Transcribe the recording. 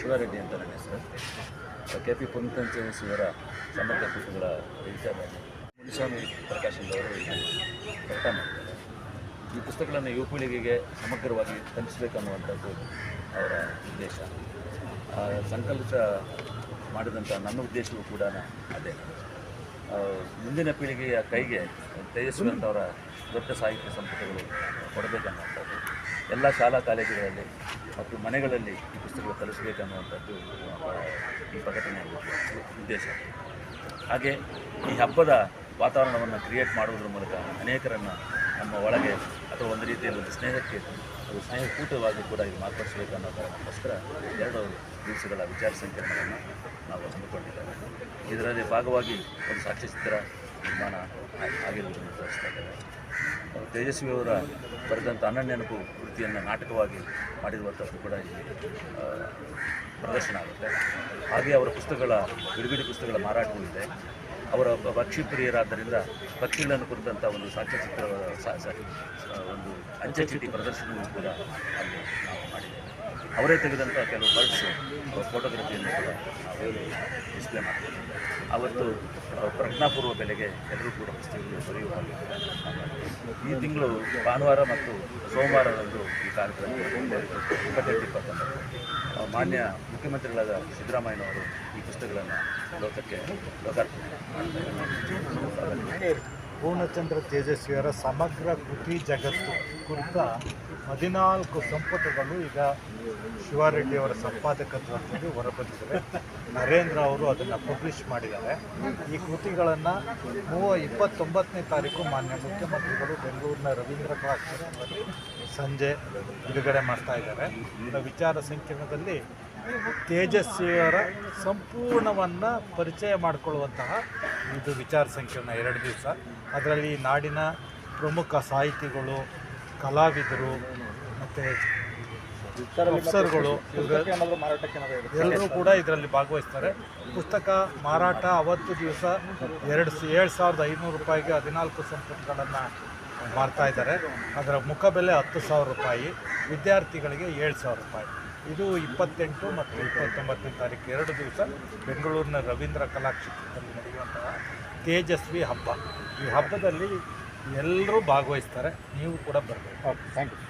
ಶಿವಾರೆಡ್ಡಿ ಅಂತ ನನ್ನ ಹೆಸರು. ಕೆ ಪಿ ಪುನಃಪಂಚೇಶ್ವರ ಸಮಗ್ರ ಕೃತಿಗಳ ಎಡಿಟರ್ ಮುನಿಸ್ವಾಮಿ ಪ್ರಕಾಶನದವರು ಪ್ರಕಟ ಮಾಡಿದ್ದಾರೆ ಈ ಪುಸ್ತಕಗಳನ್ನು ಯುವ ಪೀಳಿಗೆಗೆ ಸಮಗ್ರವಾಗಿ ತಲುಪಿಸಬೇಕನ್ನುವಂಥದ್ದು ಅವರ ಉದ್ದೇಶ. ಸಂಕಲ್ಪ ಮಾಡಿದಂಥ ನನ್ನ ಉದ್ದೇಶವೂ ಕೂಡ ಅದೇ. ಮುಂದಿನ ಪೀಳಿಗೆಯ ಕೈಗೆ ತೇಜಸ್ವಿಯಂಥವರ ದೊಡ್ಡ ಸಾಹಿತ್ಯ ಸಂಪುಟಗಳು ಕೊಡಬೇಕನ್ನುವಂಥದ್ದು. ಎಲ್ಲ ಶಾಲಾ ಕಾಲೇಜುಗಳಲ್ಲಿ ಮತ್ತು ಮನೆಗಳಲ್ಲಿ ಈ ಪುಸ್ತಕಗಳು ತಲುಪಿಸಬೇಕನ್ನುವಂಥದ್ದು ಆ, ಈ ಪ್ರಕಟಣೆಯ ಉದ್ದೇಶ. ಹಾಗೆ ಈ ಹಬ್ಬದ ವಾತಾವರಣವನ್ನು ಕ್ರಿಯೇಟ್ ಮಾಡುವುದರ ಮೂಲಕ ಅನೇಕರನ್ನು ನಮ್ಮ ಒಳಗೆ ಅಥವಾ ಒಂದು ರೀತಿಯಲ್ಲಿ ಒಂದು ಸ್ನೇಹಕ್ಕೆ ಅದು ಸ್ನೇಹಕೂಟವಾಗಿ ಕೂಡ ಇದು ಮಾರ್ಪಡಿಸಬೇಕು ಅನ್ನೋ ಕಾರಣಕ್ಕೋಸ್ಕರ ಎರಡು ದಿವಸಗಳ ವಿಚಾರ ಸಂಕಿರಣವನ್ನು ನಾವು ಹಮ್ಮಿಕೊಂಡಿದ್ದೇವೆ. ಇದರಲ್ಲಿ ಭಾಗವಾಗಿ ಒಂದು ಸಾಕ್ಷ್ಯಚಿತ್ರ ನಿರ್ಮಾಣ ಆಗಿ- ಆಗಿರುವುದನ್ನು ತೋರಿಸ್ತಾ ಇದ್ದೇವೆ. ತೇಜಸ್ವಿಯವರ ಬರೆದಂಥ ಅನನ್ಯನಪು ಕೃತಿಯನ್ನು ನಾಟಕವಾಗಿ ಮಾಡಿರುವಂಥದ್ದು ಕೂಡ ಇಲ್ಲಿ ಪ್ರದರ್ಶನ ಆಗುತ್ತೆ. ಹಾಗೆ ಅವರ ಪುಸ್ತಕಗಳ, ಬಿಡುಗಡೆ ಪುಸ್ತಕಗಳ ಮಾರಾಟವೂ ಇದೆ. ಅವರ ಪಕ್ಷಿ ಪ್ರಿಯರಾದ್ದರಿಂದ ಪಕ್ಷಿಗಳನ್ನು ಕುರಿತಂಥ ಒಂದು ಸಾಕ್ಷ್ಯಚಿತ್ರ ಒಂದು ಅಂಚೆ ಚೀಟಿ ಪ್ರದರ್ಶನವೂ ಕೂಡ ಅಲ್ಲಿ ನಾವು ಅವರೇ ತೆಗೆದಂಥ ಕೆಲವು ಬರ್ಡ್ಸ್ ಫೋಟೋಗ್ರಫಿಯನ್ನು ಕೂಡ ನಾವು ಡಿಸ್ಪ್ಲೇ ಮಾಡ್ತೀವಿ. ಅವತ್ತು ಪ್ರಜ್ಞಾಪೂರ್ವ ಬೆಲೆಗೆ ಎಲ್ಲರೂ ಕೂಡ ಪುಸ್ತಕಗಳು ದೊರೆಯುವ ಹಾಗೆ ಈ ತಿಂಗಳು ಭಾನುವಾರ ಮತ್ತು ಸೋಮವಾರದಂದು ಈ ಕಾರ್ಯಕ್ರಮ ಇಪ್ಪತ್ತೆಂಟು ಇಪ್ಪತ್ತೊಂಬತ್ತು ಮಾನ್ಯ ಮುಖ್ಯಮಂತ್ರಿಗಳಾದ ಸಿದ್ದರಾಮಯ್ಯನವರು ಈ ಪುಸ್ತಕಗಳನ್ನು ಲೋಕಕ್ಕೆ ಲೋಕಾರ್ಪಣೆ ಮಾಡ್ತಾರೆ. ಪೂರ್ಣಚಂದ್ರ ತೇಜಸ್ವಿಯರ ಸಮಗ್ರ ಕೃತಿ ಜಗತ್ತು ಕುರಿತ ಹದಿನಾಲ್ಕು ಸಂಪುಟಗಳು ಈಗ ಶಿವಾರೆಡ್ಡಿಯವರ ಸಂಪಾದಕತ್ವದಲ್ಲಿ ಹೊರಬಂದಿದ್ದಾರೆ ನರೇಂದ್ರ ಅವರು ಅದನ್ನು ಪಬ್ಲಿಷ್ ಮಾಡಿದ್ದಾರೆ. ಈ ಕೃತಿಗಳನ್ನು ಮೂವ ಇಪ್ಪತ್ತೊಂಬತ್ತನೇ ತಾರೀಕು ಮಾನ್ಯ ಮುಖ್ಯಮಂತ್ರಿಗಳು ಬೆಂಗಳೂರಿನ ರವೀಂದ್ರ ಕಲಾಕ್ಷೇತ್ರದಲ್ಲಿ ಸಂಜೆ ಬಿಡುಗಡೆ ಮಾಡ್ತಾ ಇದ್ದಾರೆ. ವಿಚಾರ ಸಂಕಿರಣದಲ್ಲಿ ತೇಜಸ್ವಿಯವರ ಸಂಪೂರ್ಣವನ್ನು ಪರಿಚಯ ಮಾಡಿಕೊಳ್ಳುವಂತಹ ಇದು ವಿಚಾರ ಸಂಕಿರಣ ಎರಡು ದಿವಸ. ಅದರಲ್ಲಿ ನಾಡಿನ ಪ್ರಮುಖ ಸಾಹಿತಿಗಳು, ಕಲಾವಿದರು ಮತ್ತು ಅಫ್ಸರ್ಗಳು ಎಲ್ಲರೂ ಕೂಡ ಇದರಲ್ಲಿ ಭಾಗವಹಿಸ್ತಾರೆ. ಪುಸ್ತಕ ಮಾರಾಟ ಅವತ್ತು ದಿವಸ ಎರಡು ಏಳು ಸಾವಿರದ ಐನೂರು ರೂಪಾಯಿಗೆ ಹದಿನಾಲ್ಕು ಸಂಪುಟಗಳನ್ನು ಮಾರ್ತಾ ಇದ್ದಾರೆ. ಅದರ ಮುಖಬೆಲೆ ಹತ್ತು ಸಾವಿರ ರೂಪಾಯಿ, ವಿದ್ಯಾರ್ಥಿಗಳಿಗೆ ಏಳು ಸಾವಿರ ರೂಪಾಯಿ. ಇದು ಇಪ್ಪತ್ತೆಂಟು ಮತ್ತು ಇಪ್ಪತ್ತೊಂಬತ್ತನೇ ತಾರೀಕು, ಎರಡು ದಿವಸ ಬೆಂಗಳೂರಿನ ರವೀಂದ್ರ ಕಲಾಕ್ಷೇತ್ರದಲ್ಲಿ ನಡೆಯುವಂತಹ ತೇಜಸ್ವಿ ಹಬ್ಬ. ಈ ಹಬ್ಬದಲ್ಲಿ ಎಲ್ಲರೂ ಭಾಗವಹಿಸ್ತಾರೆ, ನೀವು ಕೂಡ ಬರಬೇಕು ಓಕೆ ಥ್ಯಾಂಕ್ ಯು